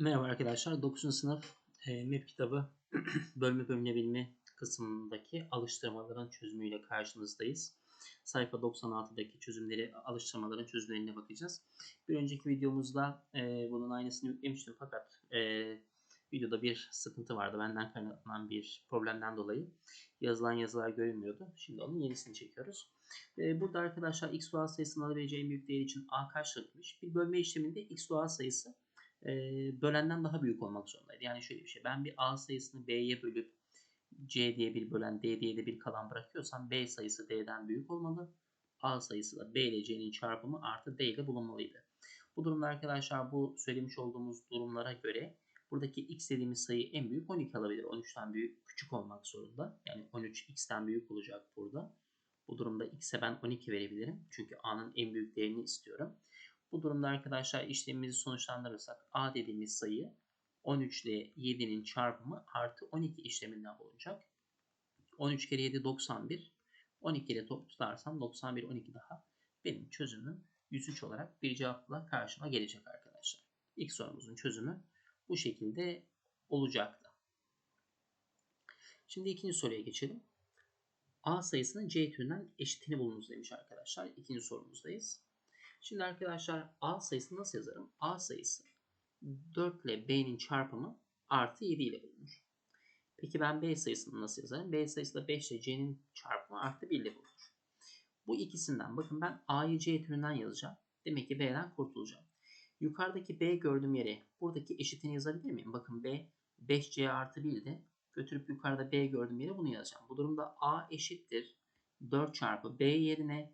Merhaba arkadaşlar. 9. sınıf e, MEP kitabı bölme bölünebilme kısmındaki alıştırmaların çözümüyle karşınızdayız. Sayfa 96'daki çözümleri, alıştırmaların çözümlerine bakacağız. Bir önceki videomuzda e, bunun aynısını yüklemiştim fakat e, videoda bir sıkıntı vardı. Benden kaynaklanan bir problemden dolayı yazılan yazılar görünmüyordu. Şimdi onun yenisini çekiyoruz. E, burada arkadaşlar x doğal sayısının alabileceği en büyük değer için a karşılıkmış. Bir bölme işleminde x doğal sayısı e, bölenden daha büyük olmak zorundaydı. Yani şöyle bir şey. Ben bir A sayısını B'ye bölüp C diye bir bölen D diye de bir kalan bırakıyorsam B sayısı D'den büyük olmalı. A sayısı da B ile C'nin çarpımı artı D ile bulunmalıydı. Bu durumda arkadaşlar bu söylemiş olduğumuz durumlara göre buradaki x dediğimiz sayı en büyük 12 alabilir. 13'ten büyük küçük olmak zorunda. Yani 13 x'ten büyük olacak burada. Bu durumda x'e ben 12 verebilirim. Çünkü a'nın en büyük değerini istiyorum. Bu durumda arkadaşlar işlemimizi sonuçlandırırsak a dediğimiz sayı 13 ile 7'nin çarpımı artı 12 işleminden bulunacak. 13 kere 7 91. 12 ile top tutarsam 91 12 daha benim çözümüm 103 olarak bir cevapla karşıma gelecek arkadaşlar. İlk sorumuzun çözümü bu şekilde olacaktı. Şimdi ikinci soruya geçelim. A sayısının C türünden eşitini bulunuz demiş arkadaşlar. İkinci sorumuzdayız. Şimdi arkadaşlar A sayısını nasıl yazarım? A sayısı 4 ile B'nin çarpımı artı 7 ile bulunur. Peki ben B sayısını nasıl yazarım? B sayısı da 5 ile C'nin çarpımı artı 1 ile bulunur. Bu ikisinden bakın ben A'yı C türünden yazacağım. Demek ki B'den kurtulacağım. Yukarıdaki B gördüğüm yere buradaki eşitini yazabilir miyim? Bakın B 5C artı 1 de götürüp yukarıda B gördüğüm yere bunu yazacağım. Bu durumda A eşittir 4 çarpı B yerine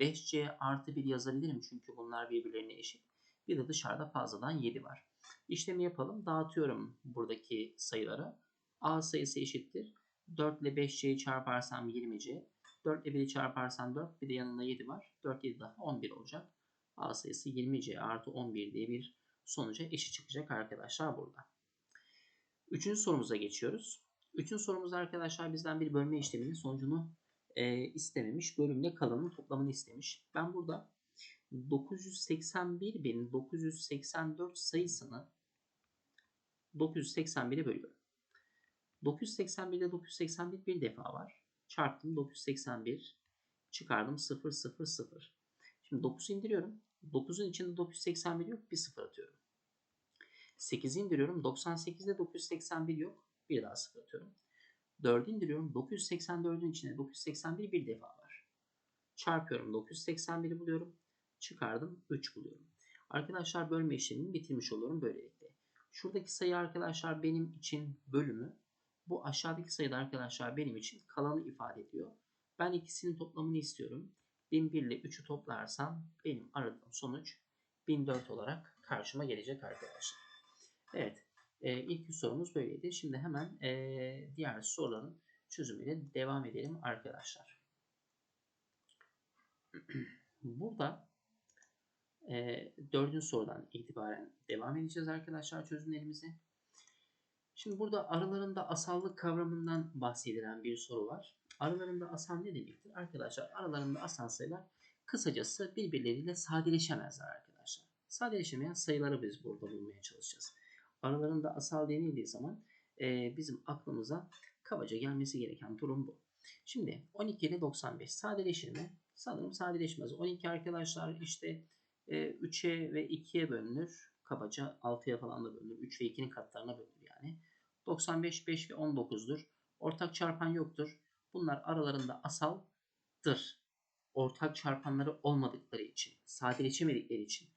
5C artı 1 yazabilirim çünkü bunlar birbirlerine eşit. Bir de dışarıda fazladan 7 var. İşlemi yapalım. Dağıtıyorum buradaki sayıları. A sayısı eşittir. 4 ile 5C'yi çarparsam 20C. 4 ile 1'i çarparsam 4. Bir de yanında 7 var. 4 7 daha 11 olacak. A sayısı 20C artı 11 diye bir sonuca eşit çıkacak arkadaşlar burada. Üçüncü sorumuza geçiyoruz. Üçüncü sorumuzda arkadaşlar bizden bir bölme işleminin sonucunu e, istememiş. Bölümle kalanın toplamını istemiş. Ben burada 981.984 sayısını 981'e bölüyorum. 981'de 981 bir defa var. Çarptım 981 çıkardım 0 0 0. Şimdi 9 indiriyorum. 9'un içinde 981 yok. Bir 0 atıyorum. 8 indiriyorum. 98'de 981 yok. Bir daha 0 atıyorum. 4'ü indiriyorum. 984'ün içinde 981 bir defa var. Çarpıyorum. 981'i buluyorum. Çıkardım. 3 buluyorum. Arkadaşlar bölme işlemini bitirmiş oluyorum böylelikle. Şuradaki sayı arkadaşlar benim için bölümü. Bu aşağıdaki sayıda arkadaşlar benim için kalanı ifade ediyor. Ben ikisinin toplamını istiyorum. 1001 ile 3'ü toplarsam benim aradığım sonuç 1004 olarak karşıma gelecek arkadaşlar. Evet. E, ilk sorumuz böyleydi. Şimdi hemen e, diğer soruların çözümüyle devam edelim arkadaşlar. Burada e, dördüncü sorudan itibaren devam edeceğiz arkadaşlar çözümlerimizi. Şimdi burada aralarında asallık kavramından bahsedilen bir soru var. Aralarında asal ne demektir? Arkadaşlar aralarında asal sayılar kısacası birbirleriyle sadeleşemezler arkadaşlar. Sadeleşemeyen sayıları biz burada bulmaya çalışacağız. Aralarında asal denildiği zaman e, bizim aklımıza kabaca gelmesi gereken durum bu. Şimdi 12 ile 95 sadeleşir mi? Sanırım sadeleşmez. 12 arkadaşlar işte e, 3'e ve 2'ye bölünür. Kabaca 6'ya falan da bölünür. 3 ve 2'nin katlarına bölünür yani. 95, 5 ve 19'dur. Ortak çarpan yoktur. Bunlar aralarında asaldır. Ortak çarpanları olmadıkları için, sadeleşemedikleri için.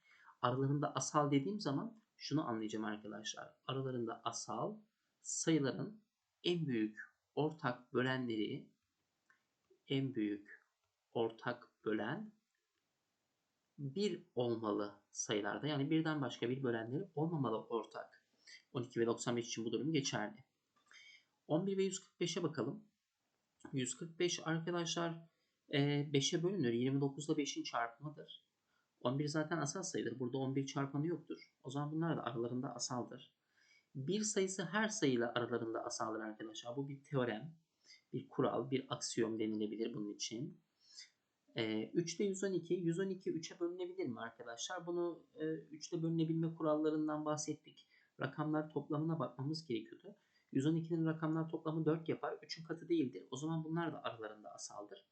Aralarında asal dediğim zaman şunu anlayacağım arkadaşlar. Aralarında asal sayıların en büyük ortak bölenleri en büyük ortak bölen bir olmalı sayılarda. Yani birden başka bir bölenleri olmamalı ortak. 12 ve 95 için bu durum geçerli. 11 ve 145'e bakalım. 145 arkadaşlar 5'e bölünür. 29 ile 5'in çarpımıdır. 11 zaten asal sayıdır. Burada 11 çarpanı yoktur. O zaman bunlar da aralarında asaldır. Bir sayısı her sayıyla aralarında asaldır arkadaşlar. Bu bir teorem, bir kural, bir aksiyom denilebilir bunun için. Ee, 3'te 112, 112 3'e bölünebilir mi arkadaşlar? Bunu e, 3'te bölünebilme kurallarından bahsettik. rakamlar toplamına bakmamız gerekiyordu. 112'nin rakamlar toplamı 4 yapar. 3'ün katı değildir. O zaman bunlar da aralarında asaldır.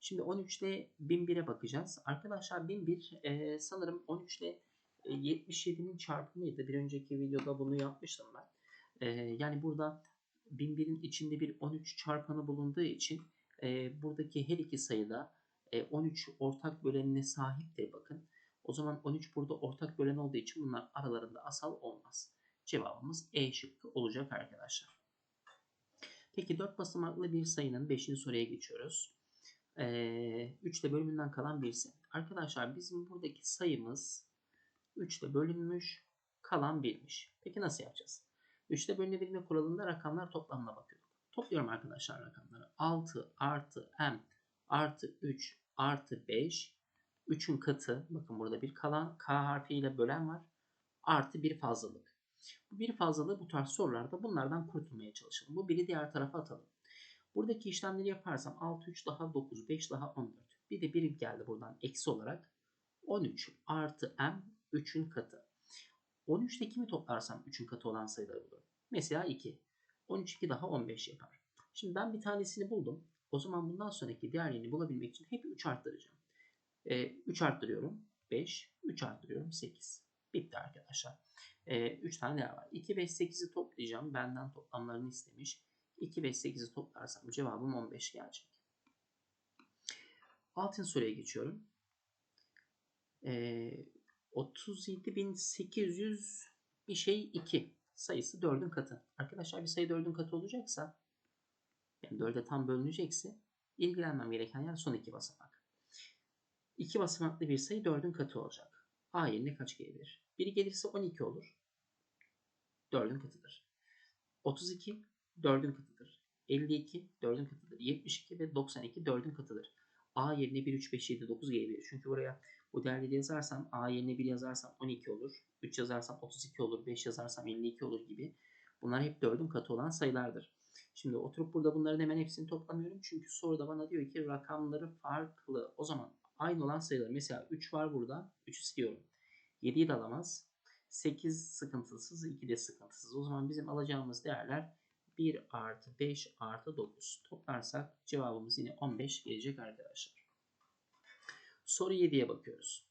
Şimdi 13 ile 1001'e bakacağız. Arkadaşlar 1001 e, sanırım 13 ile 77'nin çarpımıydı. Bir önceki videoda bunu yapmıştım ben. E, yani burada 1001'in içinde bir 13 çarpanı bulunduğu için e, buradaki her iki sayıda e, 13 ortak bölenine sahiptir bakın. O zaman 13 burada ortak bölen olduğu için bunlar aralarında asal olmaz. Cevabımız E şıkkı olacak arkadaşlar. Peki 4 basamaklı bir sayının 5. soruya geçiyoruz. Ee, 3 ile bölümünden kalan birisi. Arkadaşlar bizim buradaki sayımız 3 ile bölünmüş, kalan 1'miş. Peki nasıl yapacağız? 3 ile bölünebilme kuralında rakamlar toplamına bakıyorduk. Topluyorum arkadaşlar rakamları. 6 artı m artı 3 artı 5 3'ün katı bakın burada bir kalan k harfiyle bölen var. Artı bir fazlalık. Bu bir fazlalığı bu tarz sorularda bunlardan kurtulmaya çalışalım. Bu biri diğer tarafa atalım. Buradaki işlemleri yaparsam 6, 3 daha 9, 5 daha 14. Bir de birim geldi buradan eksi olarak. 13 artı m 3'ün katı. 13'te kimi toplarsam 3'ün katı olan sayıları bulurum. Mesela 2. 13 2 daha 15 yapar. Şimdi ben bir tanesini buldum. O zaman bundan sonraki diğerlerini bulabilmek için hep 3 arttıracağım. E, 3 arttırıyorum. 5. 3 arttırıyorum. 8. Bitti arkadaşlar. 3 e, tane daha var. 2, 5, 8'i toplayacağım. Benden toplamlarını istemiş. 2, 5, 8'i toplarsam cevabım 15 gelecek. Altın soruya geçiyorum. E, 37.800 bir şey 2 sayısı 4'ün katı. Arkadaşlar bir sayı 4'ün katı olacaksa yani 4'e tam bölünecekse ilgilenmem gereken yer son iki basamak. İki basamaklı bir sayı 4'ün katı olacak. A yerine kaç gelebilir? Biri gelirse 12 olur. 4'ün katıdır. 32 4'ün katıdır. 52 4'ün katıdır. 72 ve 92 4'ün katıdır. A yerine 1, 3, 5, 7, 9 gelebilir. Çünkü buraya bu değerleri yazarsam A yerine 1 yazarsam 12 olur. 3 yazarsam 32 olur. 5 yazarsam 52 olur gibi. Bunlar hep 4'ün katı olan sayılardır. Şimdi oturup burada bunların hemen hepsini toplamıyorum. Çünkü soruda bana diyor ki rakamları farklı. O zaman aynı olan sayılar. Mesela 3 var burada. 3'ü siliyorum. 7'yi de alamaz. 8 sıkıntısız, 2 de sıkıntısız. O zaman bizim alacağımız değerler 1 artı 5 artı 9. Toplarsak cevabımız yine 15 gelecek arkadaşlar. Soru 7'ye bakıyoruz.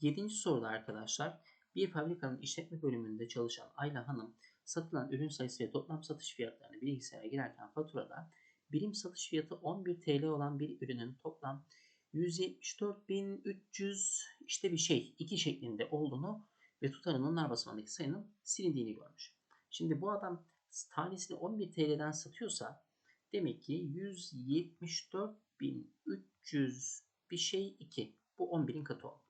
7. soruda arkadaşlar bir fabrikanın işletme bölümünde çalışan Ayla Hanım satılan ürün sayısı ve toplam satış fiyatlarını bilgisayara girerken faturada birim satış fiyatı 11 TL olan bir ürünün toplam 174.300 işte bir şey 2 şeklinde olduğunu ve tutarın onlar basamandaki sayının silindiğini görmüş. Şimdi bu adam tanesini 11 TL'den satıyorsa demek ki 174.300 bir şey 2. Bu 11'in katı olmalı.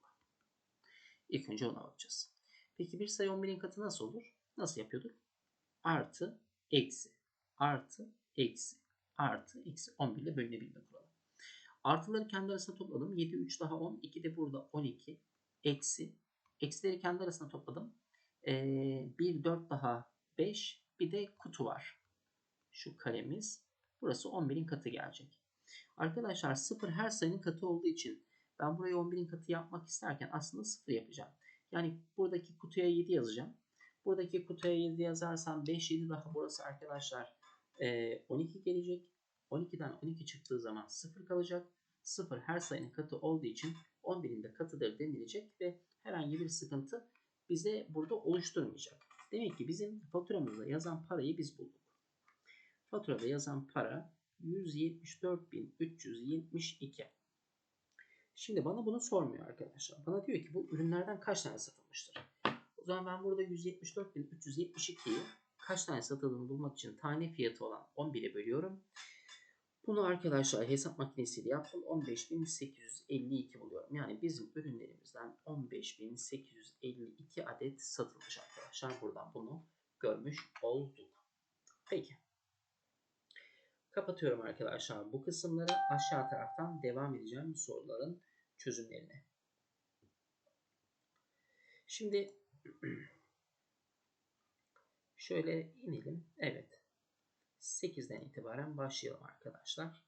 İlk önce ona bakacağız. Peki bir sayı 11'in katı nasıl olur? Nasıl yapıyorduk? Artı, eksi, artı, eksi, artı, eksi 11 ile bölünebilme kuralı. Artıları kendi arasında topladım. 7, 3 daha 10. 2 de burada 12. Eksi. Eksileri kendi arasında topladım. Ee, 1, 4 daha 5. Bir de kutu var. Şu karemiz. Burası 11'in katı gelecek. Arkadaşlar 0 her sayının katı olduğu için ben burayı 11'in katı yapmak isterken aslında 0 yapacağım. Yani buradaki kutuya 7 yazacağım. Buradaki kutuya 7 yazarsam 5, 7 daha burası arkadaşlar 12 gelecek. 12'den 12 çıktığı zaman 0 kalacak. 0 her sayının katı olduğu için 11'in de katıdır denilecek ve herhangi bir sıkıntı bize burada oluşturmayacak. Demek ki bizim faturamızda yazan parayı biz bulduk. Faturada yazan para 174.372. Şimdi bana bunu sormuyor arkadaşlar. Bana diyor ki bu ürünlerden kaç tane satılmıştır? O zaman ben burada 174.372'yi kaç tane satıldığını bulmak için tane fiyatı olan 11'e bölüyorum. Bunu arkadaşlar hesap makinesiyle yaptım. 15.852 buluyorum. Yani bizim ürünlerimizden 15.852 adet satılmış arkadaşlar. Buradan bunu görmüş olduk. Peki. Kapatıyorum arkadaşlar bu kısımları. Aşağı taraftan devam edeceğim soruların çözümlerine. Şimdi şöyle inelim. Evet. 8'den itibaren başlayalım arkadaşlar.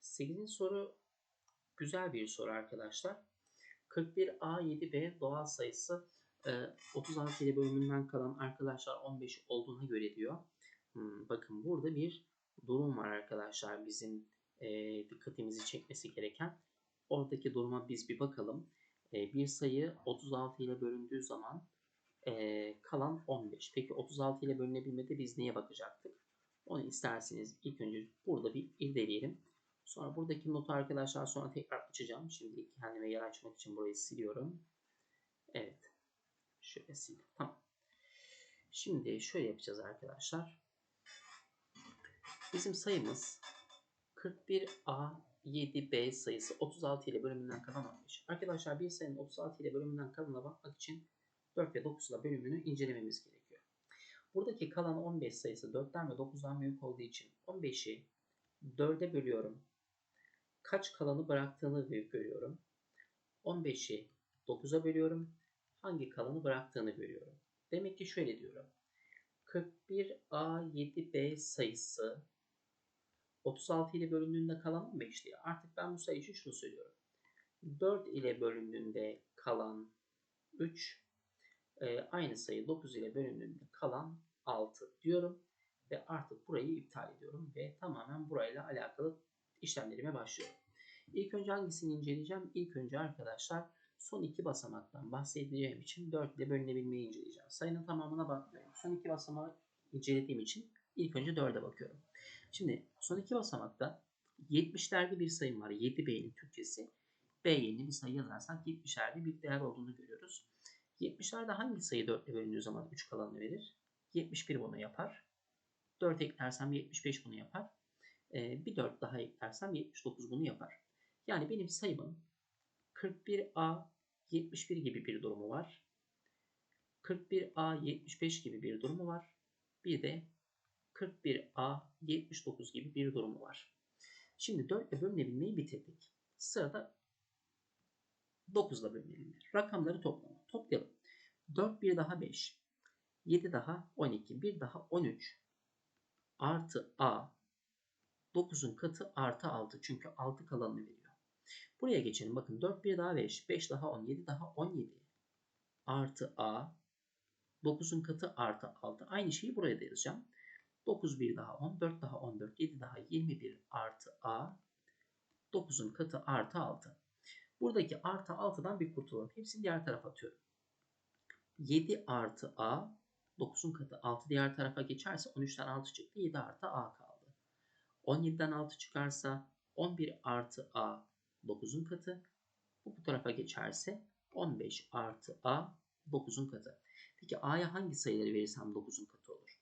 8. soru güzel bir soru arkadaşlar. 41A7B doğal sayısı e, 36 ile bölümünden kalan arkadaşlar 15 olduğuna göre diyor. Hmm, bakın burada bir durum var arkadaşlar bizim e, dikkatimizi çekmesi gereken. Oradaki duruma biz bir bakalım. E, bir sayı 36 ile bölündüğü zaman kalan 15. Peki 36 ile bölünebilmede biz neye bakacaktık? Onu isterseniz ilk önce burada bir irdeleyelim. Sonra buradaki notu arkadaşlar sonra tekrar açacağım. Şimdi kendime yer açmak için burayı siliyorum. Evet. Şöyle sildim. Tamam. Şimdi şöyle yapacağız arkadaşlar. Bizim sayımız 41A 7B sayısı 36 ile bölümünden kalan 15. Arkadaşlar bir sayının 36 ile bölümünden kalanına bakmak için 4 ve 9 ile bölümünü incelememiz gerekiyor. Buradaki kalan 15 sayısı 4'ten ve 9'dan büyük olduğu için 15'i 4'e bölüyorum. Kaç kalanı bıraktığını görüyorum. 15'i 9'a bölüyorum. Hangi kalanı bıraktığını görüyorum. Demek ki şöyle diyorum. 41A7B sayısı 36 ile bölündüğünde kalan 15 diye. Artık ben bu sayı için şunu söylüyorum. 4 ile bölündüğünde kalan 3 e, aynı sayı 9 ile bölündüğünde kalan 6 diyorum. Ve artık burayı iptal ediyorum. Ve tamamen burayla alakalı işlemlerime başlıyorum. İlk önce hangisini inceleyeceğim? İlk önce arkadaşlar son iki basamaktan bahsedeceğim için 4 ile bölünebilmeyi inceleyeceğim. Sayının tamamına bakmıyorum. Son iki basamağı incelediğim için ilk önce 4'e bakıyorum. Şimdi son iki basamakta 70'lerde bir sayım var. 7B'nin Türkçesi. B yerine bir sayı yazarsak 70'lerde bir değer olduğunu görüyoruz. 70'lerde hangi sayı 4 ile bölündüğü zaman 3 kalanını verir? 71 bunu yapar. 4 eklersem 75 bunu yapar. Ee, bir 4 daha eklersem 79 bunu yapar. Yani benim sayımın 41A 71 gibi bir durumu var. 41A 75 gibi bir durumu var. Bir de 41A 79 gibi bir durumu var. Şimdi 4 ile bölünebilmeyi bitirdik. Sırada 9 ile bölünebilme. Rakamları toplama. Toplayalım. 4 bir daha 5. 7 daha 12. Bir daha 13. Artı A. 9'un katı artı 6. Çünkü 6 kalanını veriyor. Buraya geçelim. Bakın 4 bir daha 5. 5 daha 10. 7 daha 17. Artı A. 9'un katı artı 6. Aynı şeyi buraya da yazacağım. 9 bir daha 10, 4 daha 14, 7 daha 21 artı A. 9'un katı artı 6. Buradaki artı 6'dan bir kurtulalım. Hepsini diğer tarafa atıyorum. 7 artı A. 9'un katı 6 diğer tarafa geçerse 13'ten 6 çıktı. 7 artı A kaldı. 17'den 6 çıkarsa 11 artı A 9'un katı. Bu bu tarafa geçerse 15 artı A 9'un katı. Peki A'ya hangi sayıları verirsem 9'un katı olur?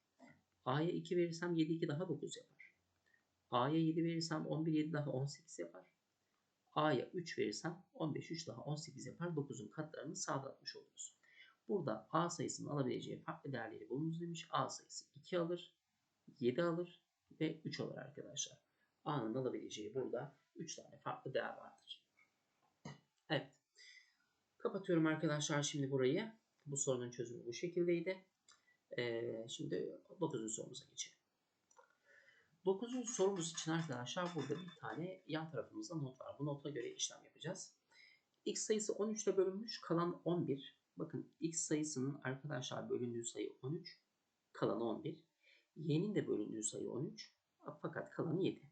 A'ya 2 verirsem 7 2 daha 9 yapar. A'ya 7 verirsem 11 7 daha 18 yapar. A'ya 3 verirsem 15 3 daha 18 yapar. 9'un katlarını sağlatmış oluruz. Burada A sayısının alabileceği farklı değerleri bulunuz demiş. A sayısı 2 alır, 7 alır ve 3 alır arkadaşlar. A'nın alabileceği burada 3 tane farklı değer vardır. Evet. Kapatıyorum arkadaşlar şimdi burayı. Bu sorunun çözümü bu şekildeydi. Ee, şimdi 9. sorumuza geçelim. 9. sorumuz için arkadaşlar burada bir tane yan tarafımızda not var. Bu nota göre işlem yapacağız. X sayısı 13 ile bölünmüş kalan 11. Bakın X sayısının arkadaşlar bölündüğü sayı 13. Kalanı 11. Y'nin de bölündüğü sayı 13. Fakat kalanı 7.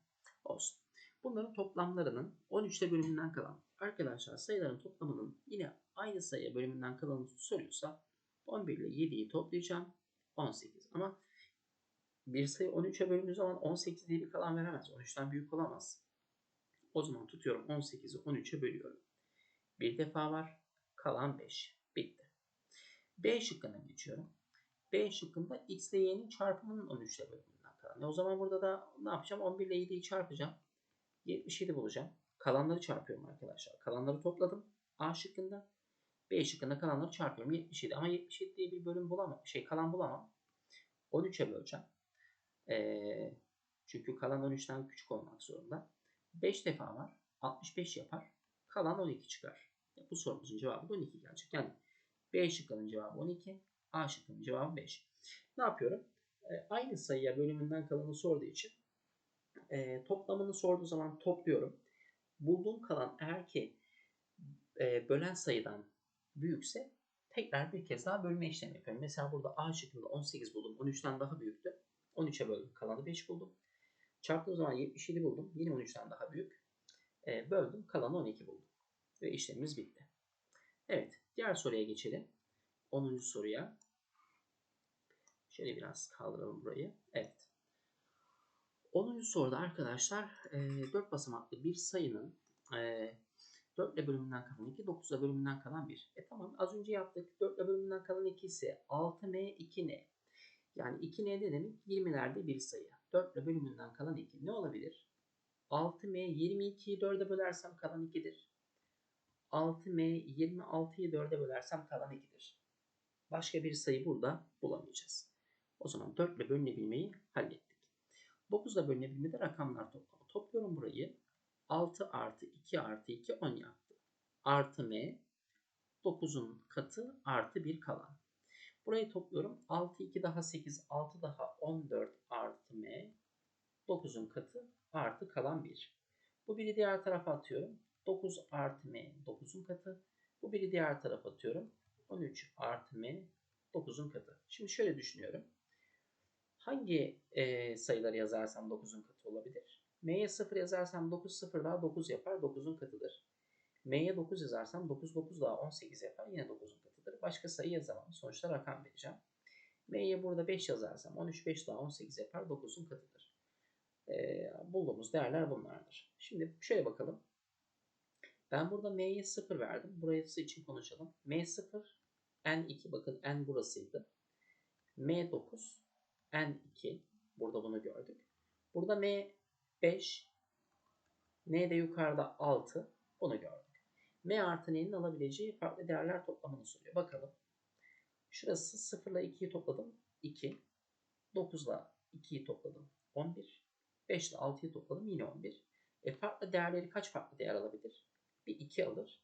Olsun. Bunların toplamlarının 13 ile bölümünden kalan. Arkadaşlar sayıların toplamının yine aynı sayıya bölümünden kalanı soruyorsa 11 ile 7'yi toplayacağım. 18. Ama bir sayı 13'e bölündüğü zaman 18 diye bir kalan veremez. 13'ten büyük olamaz. O zaman tutuyorum 18'i 13'e bölüyorum. Bir defa var. Kalan 5. Bitti. B şıkkına geçiyorum. B şıkkında x ile y'nin çarpımının 13 ile bölümünden kalan. E o zaman burada da ne yapacağım? 11 ile 7'yi çarpacağım. 77 bulacağım. Kalanları çarpıyorum arkadaşlar. Kalanları topladım. A şıkkında. B şıkkında kalanları çarpıyorum. 77 ama 77 diye bir bölüm bulamam. Şey kalan bulamam. 13'e böleceğim. Ee, çünkü kalan 13'ten küçük olmak zorunda. 5 defa var. 65 yapar. Kalan 12 çıkar. Bu sorumuzun cevabı da 12 gelecek. Yani B şıkkının cevabı 12. A şıkkının cevabı 5. Ne yapıyorum? Ee, aynı sayıya bölümünden kalanı sorduğu için e, toplamını sorduğu zaman topluyorum. Bulduğum kalan eğer ki e, bölen sayıdan büyükse tekrar bir kez daha bölme işlemi yapıyorum. Mesela burada A şıkkında 18 buldum. 13'ten daha büyüktü. 13'e böldüm. Kalanı 5 buldum. Çarptığım zaman 77 buldum. Yine 13'ten daha büyük. E, böldüm. Kalanı 12 buldum. Ve işlemimiz bitti. Evet. Diğer soruya geçelim. 10. soruya. Şöyle biraz kaldıralım burayı. Evet. 10. soruda arkadaşlar e, 4 basamaklı bir sayının e, 4 ile bölümünden kalan 2, 9 ile bölümünden kalan 1. E tamam az önce yaptık. 4 ile bölümünden kalan 2 ise 6m 2n. Yani 2n ne demek? 20'lerde bir sayı. 4 ile bölümünden kalan 2. Ne olabilir? 6m 22'yi 4'e bölersem kalan 2'dir. 6m 26'yı 4'e bölersem kalan 2'dir. Başka bir sayı burada bulamayacağız. O zaman 4 ile bölünebilmeyi hallettik. 9 ile bölünebilmede rakamlar toplamı. Topluyorum burayı. 6 artı 2 artı 2 10 yaptı. Artı m 9'un katı artı 1 kalan. Burayı topluyorum. 6 2 daha 8 6 daha 14 artı m 9'un katı artı kalan 1. Bu biri diğer tarafa atıyorum. 9 artı m 9'un katı. Bu biri diğer tarafa atıyorum. 13 artı m 9'un katı. Şimdi şöyle düşünüyorum. Hangi e, sayıları yazarsam 9'un katı olabilir? M'ye 0 yazarsam 9 0 daha 9 yapar. 9'un katıdır. M'ye 9 yazarsam 9 9 daha 18 yapar. Yine 9'un katıdır. Başka sayı yazamam. Sonuçta rakam vereceğim. M'ye burada 5 yazarsam 13 5 daha 18 yapar. 9'un katıdır. Ee, bulduğumuz değerler bunlardır. Şimdi şöyle bakalım. Ben burada M'ye 0 verdim. Burası için konuşalım. M0 N2 bakın N burasıydı. M9 N2 burada bunu gördük. Burada M5 N de yukarıda 6 bunu gördük. M artı N'nin alabileceği farklı değerler toplamını soruyor. Bakalım. Şurası 0 ile 2'yi topladım. 2. 9 ile 2'yi topladım. 11. 5 ile 6'yı topladım. Yine 11. E farklı değerleri kaç farklı değer alabilir? Bir 2 alır.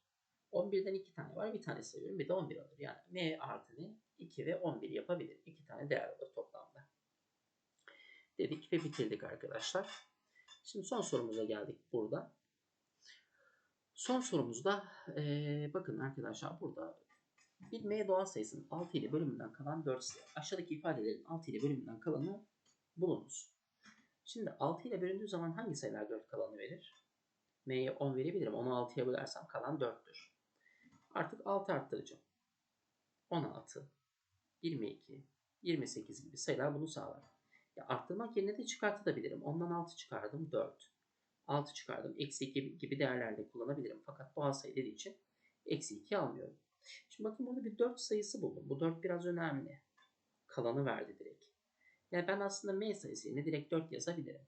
11'den 2 tane var. Bir tane sayıyorum. Bir de 11 alır. Yani M artı N 2 ve 11 yapabilir. 2 tane değer alır toplamda. Dedik ve bitirdik arkadaşlar. Şimdi son sorumuza geldik burada. Son sorumuzda ee, bakın arkadaşlar burada bir M doğal sayısının 6 ile bölümünden kalan 4 ise aşağıdaki ifadelerin 6 ile bölümünden kalanı bulunuz. Şimdi 6 ile bölündüğü zaman hangi sayılar 4 kalanı verir? M'ye 10 verebilirim. 10'u 6'ya bölersem kalan 4'tür. Artık 6 arttıracağım. 16, 22, 28 gibi sayılar bunu sağlar. Ya arttırmak yerine de çıkartabilirim. Ondan 6 çıkardım 4. 6 çıkardım. Eksi 2 gibi değerlerle kullanabilirim. Fakat doğal sayı dediği için eksi 2 almıyorum. Şimdi bakın burada bir 4 sayısı buldum. Bu 4 biraz önemli. Kalanı verdi direkt. Yani ben aslında M sayısı yerine direkt 4 yazabilirim.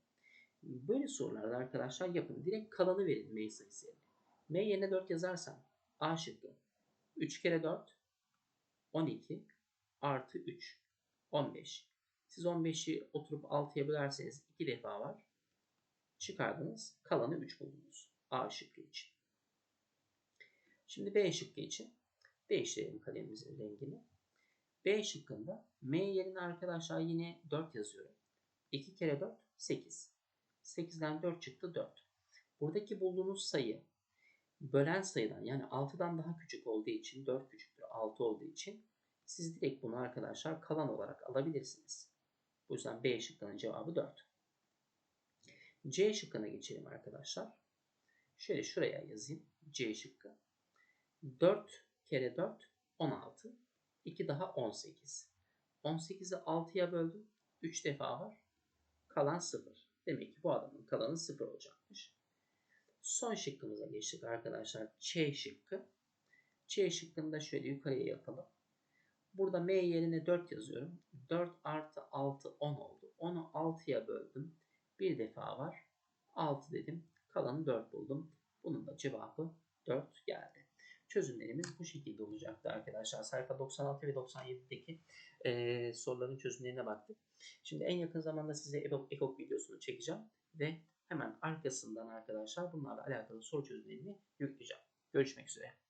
Böyle sorularda arkadaşlar yapın. Direkt kalanı verin M sayısı yerine. M yerine 4 yazarsam A şıkkı 3 kere 4 12 artı 3 15. Siz 15'i oturup 6'ya bölerseniz 2 defa var. Çıkardınız. Kalanı 3 buldunuz. A şıkkı için. Şimdi B şıkkı için değiştirelim kalemimizin rengini. B şıkkında M yerine arkadaşlar yine 4 yazıyorum. 2 kere 4 8. 8'den 4 çıktı 4. Buradaki bulduğunuz sayı bölen sayıdan yani 6'dan daha küçük olduğu için 4 küçüktür 6 olduğu için siz direkt bunu arkadaşlar kalan olarak alabilirsiniz. Bu yüzden B şıkkının cevabı 4. C şıkkına geçelim arkadaşlar. Şöyle şuraya yazayım. C şıkkı. 4 kere 4 16. 2 daha 18. 18'i 6'ya böldüm. 3 defa var. Kalan 0. Demek ki bu adamın kalanı 0 olacakmış. Son şıkkımıza geçtik arkadaşlar. Ç şıkkı. Ç şıkkını da şöyle yukarıya yapalım. Burada M yerine 4 yazıyorum. 4 artı 6 10 oldu. 10'u 6'ya böldüm. Bir defa var. 6 dedim. Kalanı 4 buldum. Bunun da cevabı 4 geldi. Çözümlerimiz bu şekilde olacaktı arkadaşlar. Sayfa 96 ve 97'deki e, soruların çözümlerine baktık. Şimdi en yakın zamanda size EBOB videosunu çekeceğim ve hemen arkasından arkadaşlar bunlarla alakalı soru çözümlerini yükleyeceğim. Görüşmek üzere.